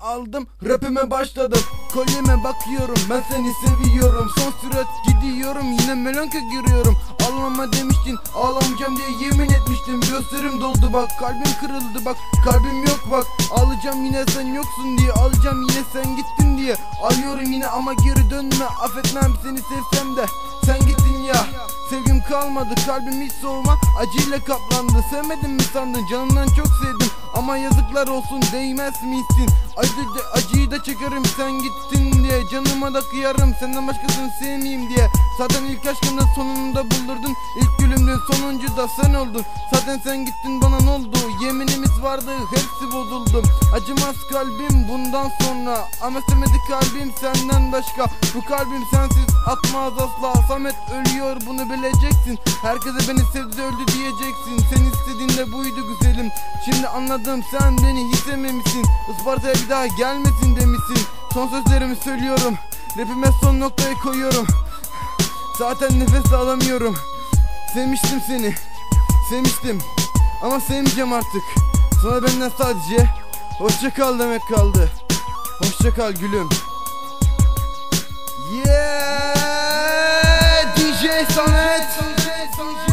aldım rapime başladım. Kolyeme bakıyorum ben seni seviyorum. Son sürat gidiyorum yine melonka giriyorum Ağlama demiştin ağlamayacağım diye yemin etmiştim. Gözlerim doldu bak kalbim kırıldı bak. Kalbim yok bak ağlayacağım yine sen yoksun diye Alacağım yine sen gittin diye. Ağlıyorum yine ama geri dönme Affetmem seni sevsem de. Sen Sevgim kalmadı kalbim hiç soğuma. Acıyla kaplandı sevmedin mi sandın? Canımdan çok sevdim. Ama yazıklar olsun değmez misin? Acı da, acıyı da çekerim sen gittin diye. Canıma da kıyarım senden başkasını sevmeyeyim diye Zaten ilk aşkını sonunda buldurdun İlk gülümdün sonuncu da sen oldun. Zaten sen gittin bana ne oldu? Yeminimiz vardı hepsi bozuldu. Acımaz kalbim bundan sonra. Ama sevmedi kalbim senden başka. Bu kalbim sensiz atmaz asla. Samet ölüyor bunu bileceksin. Herkese beni sevdi öldü diyeceksin. Sen istediğinde buydu güzelim. Şimdi anladım sen beni hiç sevmemişsin Isparta'ya bir daha gelmesin demişsin. Son sözlerimi söylüyorum. Rapime son noktayı koyuyorum Zaten nefes alamıyorum. Sevmiştim seni. Sevmiştim. Ama sevmeyeceğim artık. Sana benden sadece Hoşça kal demek kaldı. Hoşça kal gülüm. Yeah DJ Samet.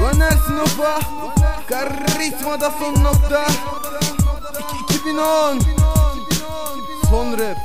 Vaner Snopa Karizmada son nokta. 2010 Son rap